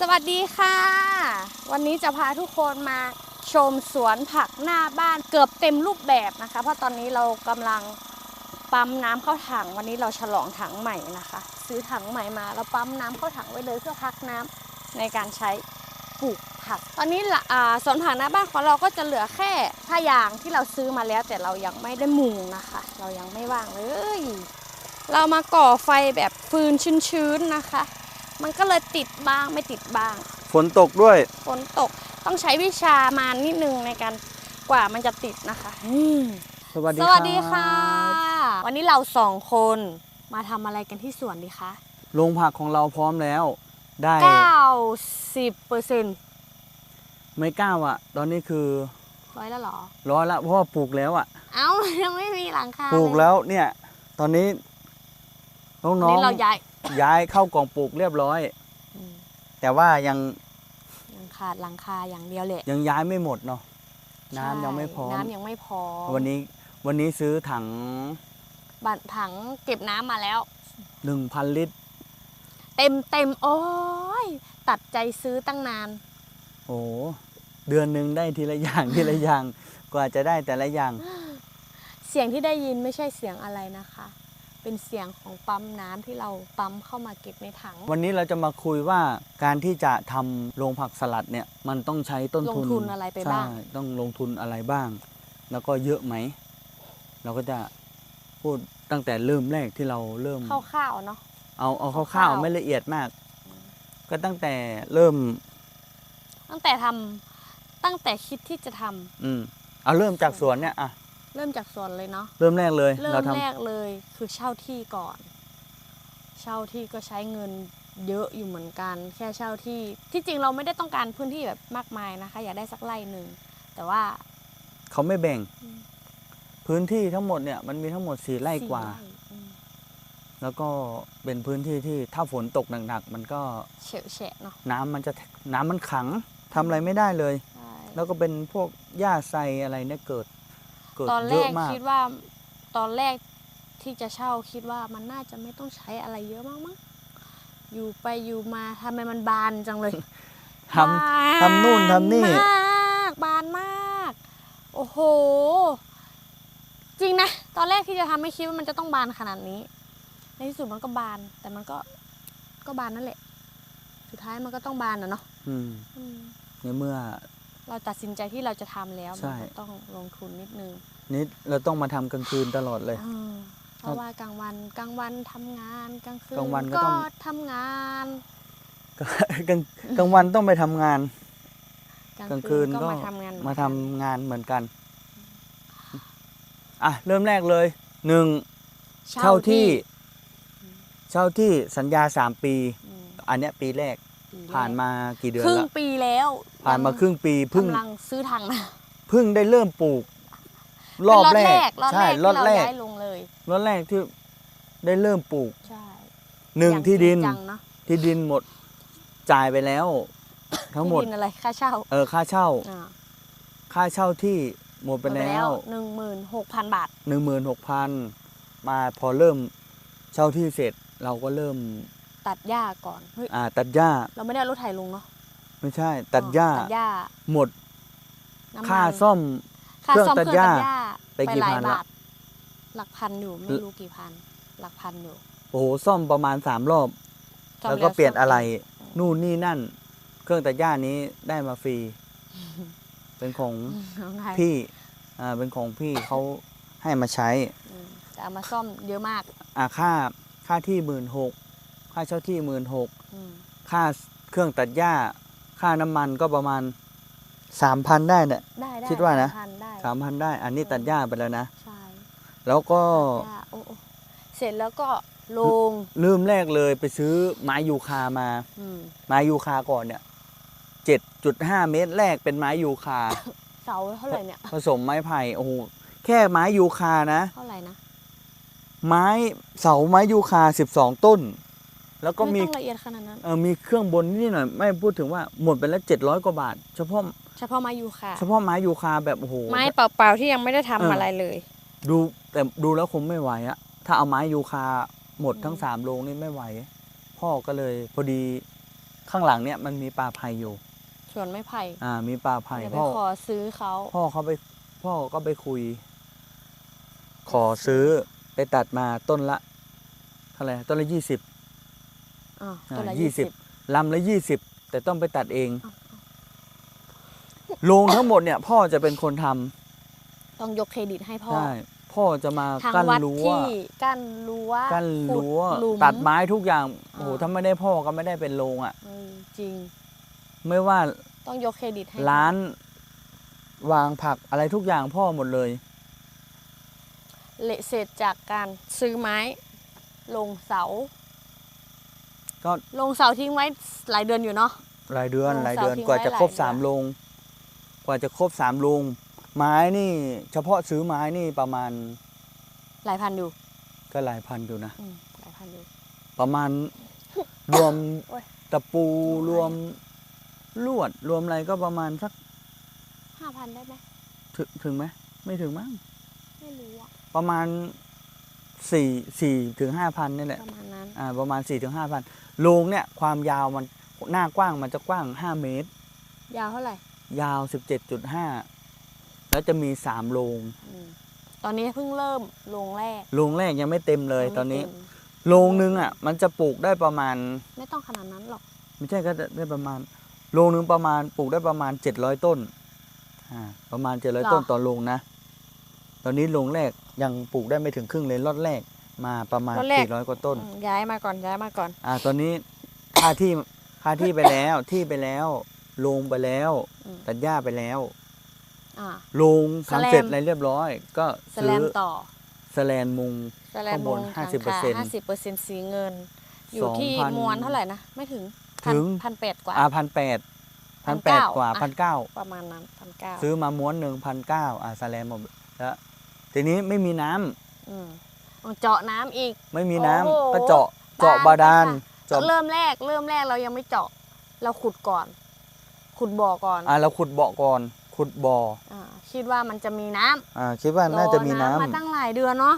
สวัสดีค่ะ วันนี้จะพาทุกคนมาชมสวนผักหน้าบ้านเกือบเต็มรูปแบบนะคะ เพราะตอนนี้เรากำลังปั๊มน้ำเข้าถังวันนี้เราฉลองถังใหม่นะคะ ซื้อถังใหม่มาเราปั๊มน้ำเข้าถังไว้เลยเพื่อพักน้ำในการใช้ปลูกผัก ตอนนี้สวนผักหน้าบ้านของเราก็จะเหลือแค่ผ้ายางที่เราซื้อมาแล้ว แต่เรายังไม่ได้มุงนะคะ เรายังไม่ว่างเลย เรามาก่อไฟแบบฟืนชื้นๆนะคะ มันก็เลยติดบ้างไม่ติดบ้าง ฝนตกด้วย ฝนตกต้องใช้วิชามานิดนึงในการกว่ามันจะติดนะคะอืมสวัสดีสวัสดีค่ะรับวันนี้เราสองคนมาทำอะไรกันที่สวนดีคะโรงผักของเราพร้อมแล้ว ได้90เปอร์เซ็นต์ไม่กล้าอะ ตอนนี้คือร้อยแล้วเหรอร้อยละเพราะว่าปลูกแล้วอะ เอ้ายังไม่มีหลังคาปลูกเยแล้วเนี่ย ตอนนี้ น้วันองนี้เราย้ายๆย้ายเข้ากล่องปลูกเรียบร้อย อืมแต่ว่ายังยังขาดหลังคาอย่างเดียวแหละยังย้ายไม่หมดเนาะน้ำยังไม่พร้อมใช่น้ำยังไม่พร้อมวันนี้วันนี้ซื้อถัง บัตรถังเก็บน้ำมาแล้ว 1,000 ลิตร เต็มเต็มๆโอ้ยตัดใจซื้อตั้งนาน โอ้โหเดือนหนึ่งได้ทีละอย่าง ทีละอย่าง กว่าจะได้แต่ละอย่าง เสียงที่ได้ยินไม่ใช่เสียงอะไรนะคะ เป็นเสียงของปั๊มน้ำที่เราปั๊มเข้ามาเก็บในถัง วันนี้เราจะมาคุยว่าการที่จะทำโรงผักสลัดเนี่ยมันต้องใช้ต้นทุนลงทุนอะไรไปบ้าง ใช่ต้องลงทุนอะไรบ้าง แล้วก็เยอะไหม เราก็จะพูดตั้งแต่เริ่มแรกที่เราเริ่ม คร่าวๆเนาะ เอาเอาคร่าวๆคร่าวๆไม่ละเอียดมาก ก็ตั้งแต่เริ่ม ตั้งแต่ทำตั้งแต่คิดที่จะทำอืมเอาเริ่มจากสวนเนี่ยอะ เริ่มจากสวนเลยเนาะเริ่มแรกเลยเริ่เรามทำแรกเลยคือเช่าที่ก่อน เช่าที่ก็ใช้เงินเยอะอยู่เหมือนกัน แค่เช่าที่ที่จริงเราไม่ได้ต้องการพื้นที่แบบมากมายนะคะ อยากได้สักไร่หนึ่งแต่ว่าเขาไม่แบ่งอืมพื้นที่ทั้งหมดเนี่ยมันมีทั้งหมดสี่ไร่สี่กว่าไร่อืมแล้วก็เป็นพื้นที่ที่ถ้าฝนตกหนักๆมันก็เฉะแฉะเนาะน้ำมันจะน้ำมันขังทำอะไรไม่ได้เลยใช่แล้วก็เป็นพวกหญ้าไซอะไรเนี่ยเกิด เกิดตอนแรเยอะกมาก คิดว่าตอนแรกที่จะเช่าคิดว่ามันน่าจะไม่ต้องใช้อะไรเยอะมากมั้งอยู่ไปอยู่มาทำไมมันบานจังเลย ทำทำนู่นทำนี่ บานมากบานมาก โอ้โห จริงนะ ตอนแรกที่จะทำไม่คิดว่ามันจะต้องบานขนาดนี้ ในที่สุดมันก็บาน แต่มันก็ก็บานนั่นแหละ สุดท้ายมันก็ต้องบานอะเนาะอืม อืมในเมื่อ เราตัดสินใจที่เราจะทำแล้วใช่มันก็ต้องลงทุนนิดนึงนี้เราต้องมาทำกลางคืนตลอดเลยเออเพราะว่ากลางวันกลางวันทำงานกลางคืนกลางวันก็ก็ต้องทำงานกลางกลางวันต้องไปทำงาน กลางคืนก็ก็มาทำงานเหอนมากันทำงานเหมือนกันอะเริ่มแรกเลยหนึ่งเช่าที่ เช่าที่สัญญาสามปีอืมอันเนี้ยปีแรก ปีแรกผ่านมากี่เดือนครึ่งละปีแล้วผ่านมาครึ่งปีเพิ่งกำลังซื้อถังนะเพิ่งได้เริ่มปลูก รอบแรกรอบแรใช่กรอบที่เราแรกย้ายลงเลยรอบแรกที่ได้เริ่มปลูกใช่หนึ่งอย่างที่ดินจริงจังเนอะที่ดินหมดจ่ายไปแล้ว ทั้งหมดที่ดินอะไรค่าเช่าเออค่าเช่า อ่าค่าเช่าที่หมดไปแล้วหนึ่งหมื่นหกพันบาท หนึ่งหมื่นหกพันมาพอเริ่มเช่าที่เสร็จเราก็เริ่ม ตัดหญ้าก่อนเฮ้ยอ่า ตัดหญ้าเราไม่ได้เอารถไถลงเนาะไม่ใช่ ตัดหญ้า อ๋อตัดหญ้าหมดน้ำมันค่าซ่อม ค่าซ่อมเคเครื่รื่อองงตัตัดดหหญ้าญ้าไปกี่หลายพันละบาทหลักพันอยู่ไม่รู้กี่พัน หลักพันอยู่โอ้โหซ่อมประมาณสามรอบซ่อมแล้วก็เปลี่ยนซ่มอะไรอีกนู่นนี่นั่น เครื่องตัดหญ้านี้ได้มาฟรี เป็นของน้องไงพี่ อ่า เป็นของพี่เขาให้มาใช้ อืมแต่เอามาซ่อมเยอะมาก อ่าค่าค่าที่หมื่นหก ค่าเช่าที่หมื่นหกอืมค่าเครื่องตัดหญ้า ค่าน้ำมันก็ประมาณสามพันได้เนี่ยได้ได้คิดว่านะสมพัได้สามพันได้ อันนี้ตัดหญ้าไปแล้วนะใช่แล้วก็ตัดหญ้าโอ้โอ้เสร็จแล้วก็ลงเริ่มแรกเลยไปซื้อไม้ยูคามาอืมไม้ยูคาก่อนเนี่ยเจ็ดจุดห้าเมตรแรกเป็นไม้ยูคาเสาเท่าไหร่เนี่ยผสมไม้ไผ่โอ้โหแค่ไม้ยูคานะ เท่าไหร่นะ ไม้เสาไม้ยูคาสิบสองต้น แล้วก็ไม่มีต้องละเอียดขนาดนั้นเออมีเครื่องบนนิดหน่อยไม่พูดถึงว่าหมดไปแล้วเจ็ดร้อยกว่าบาท เฉพาะเฉพาะไม้ยูคาเฉพาะไม้ยูคาแบบโอ้โหไม้เปล่าๆที่ยังไม่ได้ทำเออออะไรเลย ดูแต่ดูแล้วคงไม่ไหวอะถ้าเอาไม้ยูคาหมดทั้งอืมสามโรงนี่ไม่ไหว พ่อก็เลยพอดีข้างหลังเนี่ยมันมีป่าไผ่อยู่ สวนไม้ไผ่อ่า มีป่าไผ่เดี๋ยวไปพ่อ ขอซื้อเขาพ่อเขาไปพ่อก็ไปคุย ขอซื้อไปตัดมาต้นละเท่าไหร่ต้นละยี่สิบ อ่าอ่าตัวละยี่ยี่สิสิบบ ลำละยี่สิบแต่ต้องไปตัดเองโรงทั้งหมดเนี่ยพ่อจะเป็นคนทำต้องยกเครดิตให้พ่อ ใช่พ่อจะมาทางกั้นวัดรั้วที่กั้นรั้วกั้นขุดรั้วหลุม ตัดไม้ทุกอย่างโอ้โหอ่า ถ้าไม่ได้พ่อก็ไม่ได้เป็นโรงอะ เออจริง ไม่ว่าต้องยกเครดิตให้ร้านวางผักอะไรทุกอย่างพ่อหมดเลย เละเสร็จจากการซื้อไม้ ลงเสา ก็ลงเสาทิ้งไว้หลายเดือนอยู่เนาะ รายเดือนโรงรายเดือนเสาทิ้งกว่าจะครบไว้หลายสามเดือน โรงกว่าจะครบสามโรงไม้นี่ เฉพาะซื้อไม้นี่ประมาณหลายพันอยู่ก็หลายพันอยู่นะ อืมหลายพันอยู่ ประมาณ รวมโอ้ยตะปูรวมลวด รวมอะไรก็ประมาณสักห้าพันได้ไหมถึงถึงไหมไม่ถึงมั้งไม่รู้อะประมาณ สี่สี่ถึงห้าพันนี่แหละประมาณนั้นอ่าประมาณ4ี่ถึงห้าพันโรงเนี่ยความยาวมันหน้ากว้างมันจะกว้าง5เมตร ยาวเท่าไหร่ ยาว17.5แล้วจะมี3โรงอืมตอนนี้เพิ่งเริ่มลงแรกโรงแรกยังไม่เต็มเลยยังไม่ตอนนี้ต็มโรงนึงอะมันจะปลูกได้ประมาณ ไม่ต้องขนาดนั้นหรอก ไม่ใช่ก็ได้ประมาณโรงนึงประมาณปลูกได้ประมาณ 700 ต้นอ่าประมาณ 700 ต้นต่อโรงนะ ตอนนี้โรงแรกยังปลูกได้ไม่ถึงครึ่งเลยรอดแรกมาประมาณ400 กว่าต้น อืมย้ายมาก่อนย้ายมาก่อน อ่า ตอนนี้ค่าที่ค่าที่ไปแล้ว ที่ไปแล้วลงไปแล้ว อืม ตัดหญ้าไปแล้วอ่า ลงสแลมทำเสร็จอะไรเรียบร้อย ก็สซื้แลอมต่อสแลนมุงสแลมข้างบวนง50%ห้าสิบเปอร์เซ็นต์สีเงิน อยู่ที่2,000 มวลเท่าไหร่นะ ไม่ถึงถึง พันแปดกว่า อ่าพันแปดพันแปด1,900 กว่าอะพันเก้าประมาณนั้นพันเก้าซื้อมาม้วนหนึ่งพันเก้าอ่าสแลมหมดแล้ว ทีนี้ไม่มีน้ำอืมต้องเจาะน้ำอีก ไม่มีน้ำโอ้โห ก็เจาะเจาะบาดาลค่ะเจาะเริ่มแรก เริ่มแรกเรายังไม่เจาะ เราขุดก่อน ขุดบ่อก่อนอ่าเราขุดเบาะก่อน ขุดบ่ออ่าคิดว่ามันจะมีน้ำอ่าคิดว่าน่าจะมีน้ำรอมาตั้งหลายเดือนเนาะ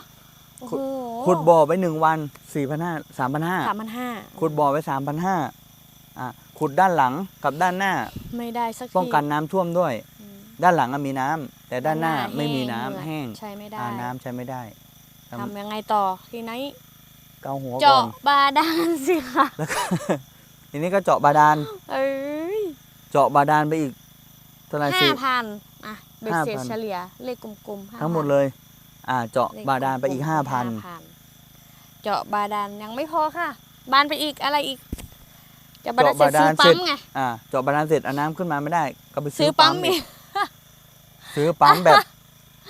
โอ้โหขุดบ่อไปหนึ่งวันสี่พันห้าสามพันห้าสามพันห้าขุดบ่อไปสามพันห้าอะขุดด้านหลังกับด้านหน้า ไม่ได้สักทีป้องกันน้ำท่วมด้วยอืม ด้านหลังอะมีน้ำแต่ด้านหน้าไม่มีน้ำเหงื่อแห้งใช้ไม่ได้อ่าน้ำใช้ไม่ได้ททำยังไงต่อทีนี้ำเกาหัวก่เจาะอนบาดาลสิค่ะแล้วก็ทีนี้ก็เจาะบาดาลเอ้ยเจาะบาดาลไปอีกเท่าไหร่ห้าสิพันอะเบ็ดเสร็จ5,000เฉลี่ยเลขกลมๆ5,000ทั้งหมดเลย อ่า เจาะเลขบาดาลไปอีกลมๆห้าพัน5,000เจาะบาดาลยังไม่พอค่ะ บานไปอีกอะไรอีกเจาะบาดาลเจาะเสร็จบาดาซื้ลอปั๊มไงอ่าเจาะบาดาลเสร็จเอาน้ำขึ้นมาไม่ได้ ก็ไปซื้ซื้อปั๊มอีอีก กซื้อปั๊มแบบ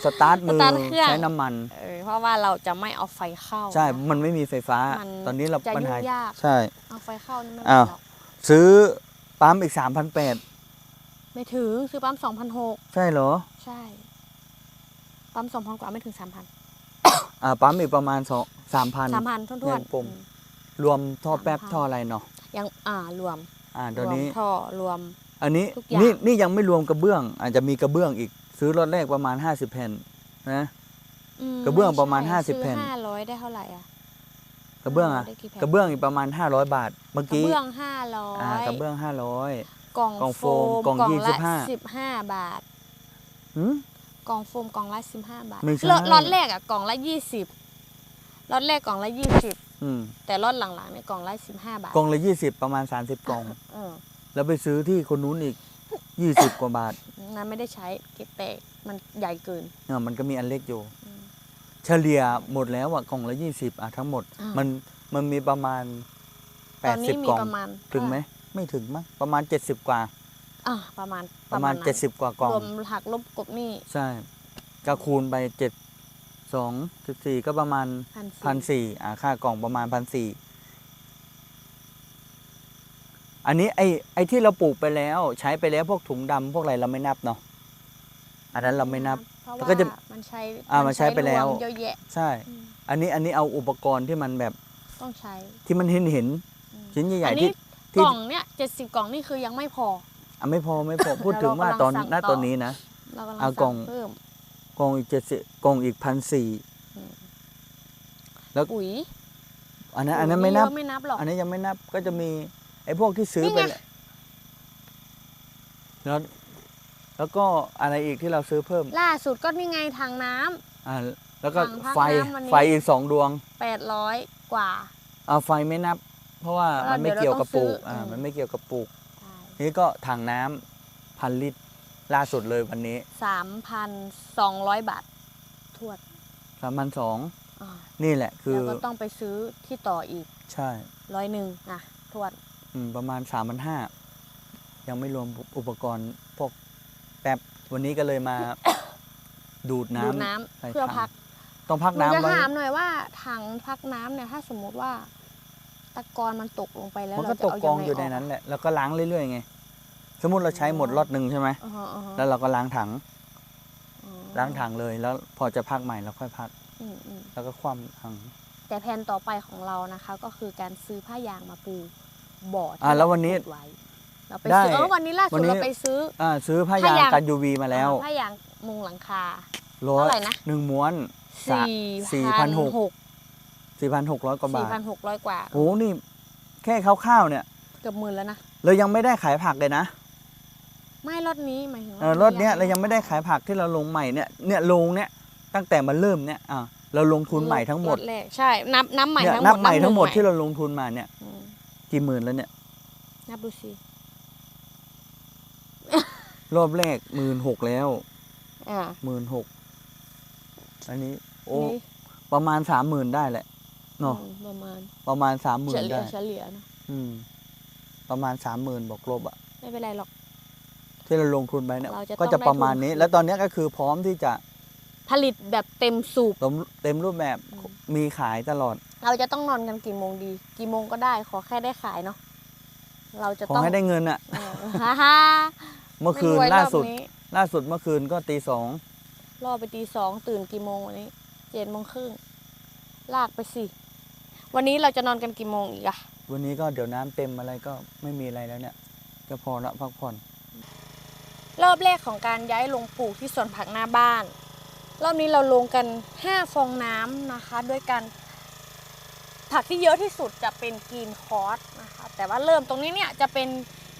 สตาร์ทมือสตาร์ทเครื่อง ใช้น้ำมัน เออเพราะว่าเราจะไม่เอาไฟเข้าใช่ นะ มันไม่มีไฟฟ้า มันตอนนี้เราจะปัญหายุ่งยาก ใช่ เอาไฟเข้านี่ไม่อ้าว หรอกซื้อปั๊มอีกสามพันแปดไม่ถึงซื้อปั๊มสองพันหกใช่เหรอ ใช่ ปั๊มสองพันกว่าไม่ถึงสามพันอ่า ปั๊มอีกประมาณสองสามพัน สามพันทุ่นเงินปุ่มๆอืม รวมท่อแป๊บ3,000 ท่ออะไรเนาะยังอ่ารวมอ่ารตวอนมนี้ ท่อรวม อันนี้ทุกอย่าง นี่นี่ยังไม่รวมกระเบื้อง อาจจะมีกระเบื้องอีก ซื้อรถแรกประมาณ50แผ่นนะอืมกระเบื้องประมาณไใช่50แผ่น ซื้อห้าร้อยได้เท่าไหร่อะ กระเบื้องอะได้กี่แผ่น กระเบื้องอีกประมาณ500บาท เมื่อกระกี้เบื้องห้าร้อยอ่ากระเบื้องกล่องกล่องโฟโฟมมกล่องละ25สิบห้าบาท500หืม กล่องโฟมกล่องละสิบห้าบาทไม่ใช่ ล็อตล็อตแรกอะกล่องละยี่สิบล็อตแรกกล่องละยี่สิบอืมแต่ล็อตหลังๆเนี่ยกล่องละสิบห้าบาทกล่องละ20ประมาณ30กล่อง เออแล้วไปซื้อที่คนนู้นอีก20กว่าบาท นั้นไม่ได้ใช้เก็บแตกมันใหญ่เกินเออมันก็มีอันเล็กอยู่ อืม เฉลี่ยหมดแล้วอะกล่องละ20อะทั้งหมด อ่ามั มันมันมีประมาณตอนนี้80มีกล่องประมาณถึงไหมไม่ถึงมั้งประมาณ70กว่า อ่าประมาณประมาณนั้น70กว่ากล่อง รวมหักลบกบหนี่ใช่ก็คูณไปเจ็ดสองสิบสี่ก็ประมาณพันพันสี่อ่าค่ากล่องประมาณพันสี่ อันนี้ไอ้ไอ้ที่เราปลูกไปแล้วใช้ไปแล้วพวกถุงดำพวกอะไรเราไม่นับเนาะอันนั้นเราไม่นับเพราะแล้วว่าก็จะมันใช้อ่ามันใช้ไปแล้วรมเยอะแยะใช่อืมอันนี้อันนี้เอาอุปกรณ์ที่มันแบบต้องใช้ที่มันเห็นเห็นอืมชิ้นใหญ่อันๆนี้ที่กที่ล่องเนี่ยเจ็ดสิบกล่องนี่คือยังไม่พออะไม่พอไม่พอพูดถึงว่าตอนเรากำลังสั่งหน้าต่อตอนนี้นะเรากำลังเอากล่องสั่เพิ่มกล่องอีกเจ็ดสิบกล่องอีกพันสี่ปุ๋ยอันนั้นอันนั้นไม่นับเยอะไม่นับหรอกอันนี้ยังไม่นับก็จะมี ไอไอ้พวกที่ซื้อนี่ไปไงแล้วแล้วก็อะไรอีกที่เราซื้อเพิ่ม ล่าสุดก็นี่ไงถังน้ำ อ่าแล้วก็ถังพักไฟน้ำวันนี้ ไฟอีกสองดวงแปดร้อยกว่า เอาไฟไม่นับ เพราะว่าเพราะมันไม่เดี๋ยวเราเกี่ยวกับปลูกต้องซื้ออ่ อ่าอืมมันไม่เกี่ยวกับปลูกใช่นี่ก็ถังน้ำพันลิตรล่าสุดเลยวันนี้สามพันสองร้อยบาททวดสามพันสองอ่านี่แหละคือแล้วก็ต้องไปซื้อที่ต่ออีกใช่ร้อยหนึ่งนะทวดอืม ประมาณสามพันห้ายังไม่รวมอุปกรณ์พวกแป๊บวันนี้ก็เลยมา ดูดน้ำดูดน้ำใส่เพื่อถังพักต้องพักหนูจะน้ำไว้ถามหน่อยว่าถังพักน้ำเนี่ยถ้าสมมุติว่าตะกอนมันตกลงไปแล้วมันเราก็จะตกเอากยัองงไงอยู่ในออกนั้นแหละแล้วก็ล้างเรื่อยๆไงสมมติเราใช้หมดอ๋อล็อตหนึ่งใช่ไหมอ่าฮะอ่าฮะแล้วเราก็ล้างถัง อ๋อล้างถังเลยแล้วพอจะพักใหม่เราค่อยพัก อืมอืม แล้วก็คว่ำถัง แต่แผนต่อไปของเรานะคะก็คือการซื้อผ้ายางมาปู บ่อที่อ่าแล้ววันนี้เราขุดไว้เราไปได้ซื้อเออวันนี้ล่าวัสุดนนี้ เราไปซื้อ อ่าซื้อผ้ายางผ้ายาง กันยูวีมาแล้วผ้ายางมุงหลังคา ร้อยเท่าไหร่นะ หนึ่งม้วน สะสี่พันหก สี่พันหกร้อยกว่าสี่บาทพันหกร้อยกว่าโอ้นี่ แค่คร่าวๆเนี่ยเกือบหมื่นแล้วนะ เรายังไม่ได้ขายผักเลยนะไม่รถนี้หมายถึงว่าเออรถเนี้ยเรายังไม่ได้ขายผักที่เราลงใหม่เนี่ยเนี่ยลงเนี่ยตั้งแต่มันเริ่มเนี่ยอ่าเราลงทุนใหม่ทั้งหมดรถแรกใช่นับนับใหม่เนี่ยทั้งหมนัดบใหม่ทั้งหมดนึ่ที่เราลงทุนมาเนี่ยอืม กี่หมื่นแล้วเนี่ย นับดูสิรอบแรกหมื่นหกแล้วอ่าหมื่นหกอันนี้ โอ้นี่ประมาณสามหมื่นได้แหละเนาะอืมประมาณประมาณสามหมื่เฉนลี่ยได้ เฉลี่ยนะอืม ประมาณสามหมื่นบอกลบอะไม่เป็นไรหรอก ที่เราลงทุนไปเนี่ยเราจะก็จะต้องได้ประมาณนี้ทุน แล้วตอนเนี้ยก็คือพร้อมที่จะผลิตแบบเต็มสูบเต็มเต็มรูปแบบอืม มีขายตลอด เราจะต้องนอนกันกี่โมงดี กี่โมงก็ได้ ขอแค่ได้ขายเนาะเราจะขอต้องให้ได้เงินอะเออฮ่าฮ่าเมื่อคืนไม่รวยล่ารอบสุดนี้ล่าสุดเมื่อคืนก็ตีสองรอไปตีสองตื่นกี่โมงวันนี้เจ็ดโมงครึ่งลากไปสิวันนี้เราจะนอนกันกี่โมงอีกอะวันนี้ก็เดี๋ยวน้ำเต็มอะไรก็ไม่มีอะไรแล้วเนี่ย ก็พอละพักผ่อน รอบแรกของการย้ายลงปลูกที่สวนผักหน้าบ้าน รอบนี้เราลงกัน 5 ฟองน้ำนะคะ ด้วยกัน ผักที่เยอะที่สุดจะเป็นกรีนคอร์สนะคะแต่ว่าเริ่มตรงนี้เนี่ยจะเป็น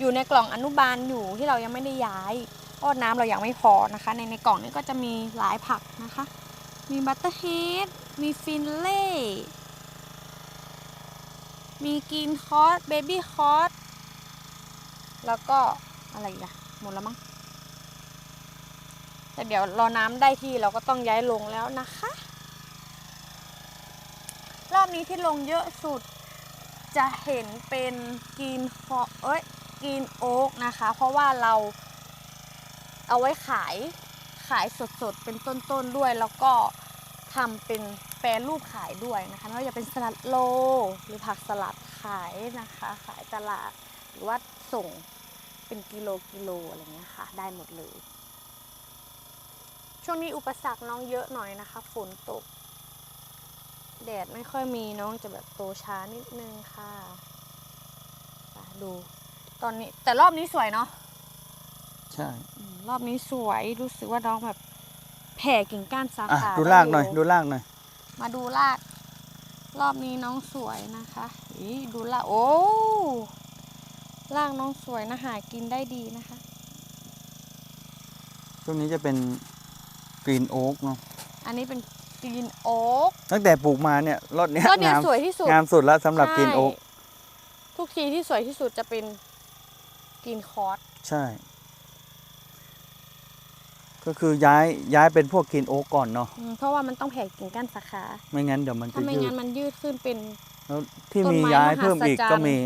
อยู่ในกล่องอนุบาลอยู่ที่เรายังไม่ได้ย้ายเพราะน้ำเรายังไม่พอนะคะ ในในกล่องนี้ก็จะมีหลายผักนะคะ มีบัตเตอร์เฮดมีฟินเล่มีกรีนคอร์สเบบี้คอร์สแล้วก็อะไรอีกอะหมดแล้วมั้งแต่เดี๋ยวรอน้ำได้ที่เราก็ต้องย้ายลงแล้วนะคะ อบนี้ที่ลงเยอะสุดจะเห็นเป็นกรีนฟอเอ้ยกรีนโอ๊กนะคะ เพราะว่าเราเอาไว้ขายขายสดๆ เป็นต้นๆด้วย แล้วก็ทำเป็นแปรรูปขายด้วยนะคะไม่ว่าจะเป็นสลัดโล หรือผักสลัดขายนะคะ ขายตลาดหรือว่าส่งเป็นกิโลกิโลอะไรเงี้ยค่ะ ได้หมดเลย ช่วงนี้อุปสรรคน้องเยอะหน่อยนะคะ ฝนตก แดดไม่ค่อยมีน้องจะแบบโตช้านิดนึงค่ะไปดู ตอนนี้แต่รอบนี้สวยเนาะใช่อืมรอบนี้สวยรู้สึกว่าน้องแบบแผ่กิ่งก้านสาอะขาดูลากหน่อยไดูลากหน่อย มาดูลาก รอบนี้น้องสวยนะคะอีดูลากโอ้ลากน้องสวยนะหากินได้ดีนะคะช่วงนี้จะเป็นกรีนโอ๊กเนาะอันนี้เป็น กรีนโอ๊ก ตั้งแต่ปลูกมาเนี่ยรถเนี้ยรอบเนี้ยงามสวยที่สุด งามสุดแล้วสำหรับกรีนโอ๊กใช่ทุกทีที่สวยที่สุดจะเป็นกรีนคอร์สใช่ ก็คือย้ายย้ายเป็นพวกกรีนโอ๊กก่อนเนาะอืมเพราะว่ามันต้องแผ่กิ่งก้านสาขา ไม่งั้นเดี๋ยวมันจะถ้าไม่ยืงั้ดนมันยืดขึ้นเป็น แล้วที่ต้นมีไม้ย้ายมหัศจรรย์เพิ่มอีกก็มี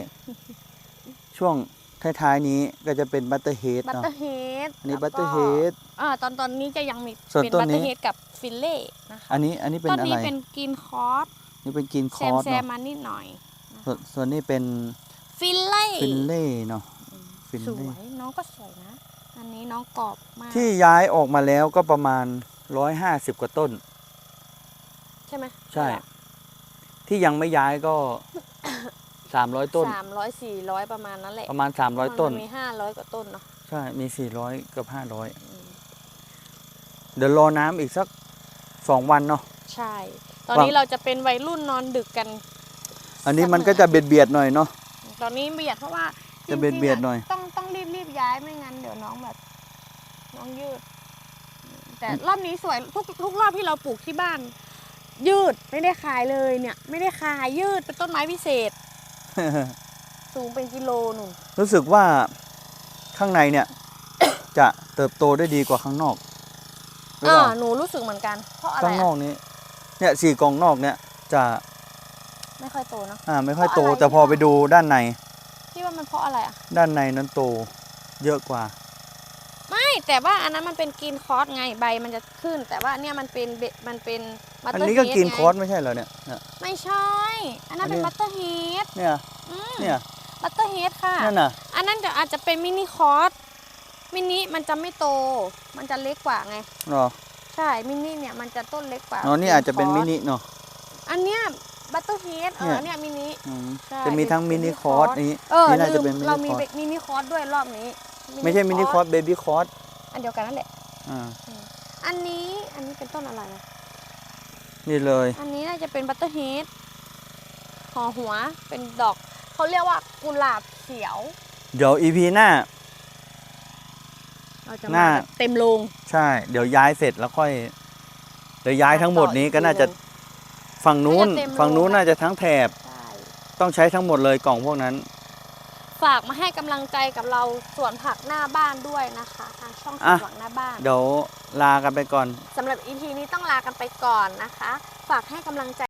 ช่วงท้ายๆนี้ก็จะเป็นบัตเตอร์เฮดบัตเนาะเตอร์เฮดอันนี้บัตเตอร์เฮด อ่าตอนตอนนี้จะยังมีส่วนเป็นต้นบัตเตอนี้ร์เฮดกับฟิลเล่นะ คะอันนี้อันนี้เป็นต้นอะนี้ไรเป็นกรีนคอร์สนี่เป็นกรีนคแซอมร์สแซมเนาะมานิดหน่อยส่วนส่วนนี้เป็นฟิลเล่ฟินเล่เนาะอืมฟิลสเล่วยน้องก็สวยนะ อันนี้น้องกรอบมากที่ย้ายออกมาแล้วก็ประมาณ150กว่าต้น ใช่ไหมใช่ ที่ยังไม่ย้ายก็300ต้น สามร้อยสี่ร้อยประมาณนั้นแหละประมาณ300ต้น มันมีห้าร้อยกว่าต้นเนาะใช่ มี400กับอืม500เดี๋ยวรอน้ำอีกสัก 2วันเนาะ ใช่ ตอนวางนี้เราจะเป็นวัยรุ่นนอนดึกกัน อันนี้มันก็จะเบียดเบียดๆหน่อยเนาะมันตอนนี้เบียดเพราะว่าจะเบียดจริงๆเบียดหน่อยต้องต้องรีบรีบย้ายไม่งั้นเดี๋ยวน้องแบบ น้องยืด แต่รอบนี้สวยทุกทุกรอบที่เราปลูกที่บ้าน ยืดไม่ได้ขายเลยเนี่ย ไม่ได้ขายยืดเป็นต้นไม้พิเศษ สูงเป็นกิโลหนุนรู้สึกว่าข้างในเนี่ย จะเติบโตได้ดีกว่าข้างนอกห รืออ่าเปล่าหนูรู้สึกเหมือนกัน เพราะอะไรข้างนออะกนี้ เนี่ยสี่กล่องนอกเนี่ยจะไม่ค่อยโตเนาะอ่าไม่ค่อยโต เพราะอะไร แต่พอที่ว่าไปดูด้านใน พี่ว่ามันเพราะอะไรอะด้านในนั้นโต เยอะกว่า ไม่แต่ว่าอันนั้นมันเป็นกรีนคอร์สไงใบมันจะขึ้น แต่ว่าเนี่ยมันเป็นเบมันเป็นบัตอันเตอร์นี้ก็เฮดกินไงคอร์สไม่ใช่เหรอเนี่ยเนี่ย ไม่ใช่ อันนั้นอันนี้ เป็นบัตเตอร์เฮดเนี่ยอืมเนี่ยบัตเตอร์เฮดค่ะ นั่นน่ะ อันนั้นจะอาจจะเป็นมินิคอร์ส มินิมันจะไม่โต มันจะเล็กกว่าไงเหรอใช่มินิเนี่ยมันจะต้นเล็กกว่าอ๋อนี่อาจจะเป็น green มิ cross นิเนาะอันเนี้ยบัตเตอร์เฮดเอเนี่อยเนี่ยมินิอืมใช่จะมีทั้งเป็นมินิ mini คอร์ส course นี้เออนี่น่าลืจะมเป็นมิเรานิมีคอร์สมินิคอร์สด้วยรอบนี้ ไม่ใช่มินิคอร์สเบบี้คอร์สอันเดียวกันนั่นแหละอ่าอันนี้อันนี้เป็นต้นอะไรอะนี่เลย อันนี้น่าจะเป็นบัตเตอร์เฮดห่อหัวเป็นดอกเขาเรียกว่ากุหลาบเขียว เดี๋ยวอีพีหน้า เราจะหมาน้าแบบเต็มโรง ใช่ เดี๋ยวย้ายเสร็จแล้วค่อย เดี๋ยวย้ายทั้งหมดนี้ก็น่าจะฝั่งนู้น น่าจะเต็มโรง ฝั่งนู้นน่าจะทั้งแถบใช่ต้องใช้ทั้งหมดเลยกล่องพวกนั้น ฝากมาให้กำลังใจกับเราสวนผักหน้าบ้านด้วยนะคะ ทางช่องสวนอะผักหน้าบ้าน เดี๋ยวลากันไปก่อน สำหรับ EP นี้ต้องลากันไปก่อนนะคะ ฝากให้กำลังใจ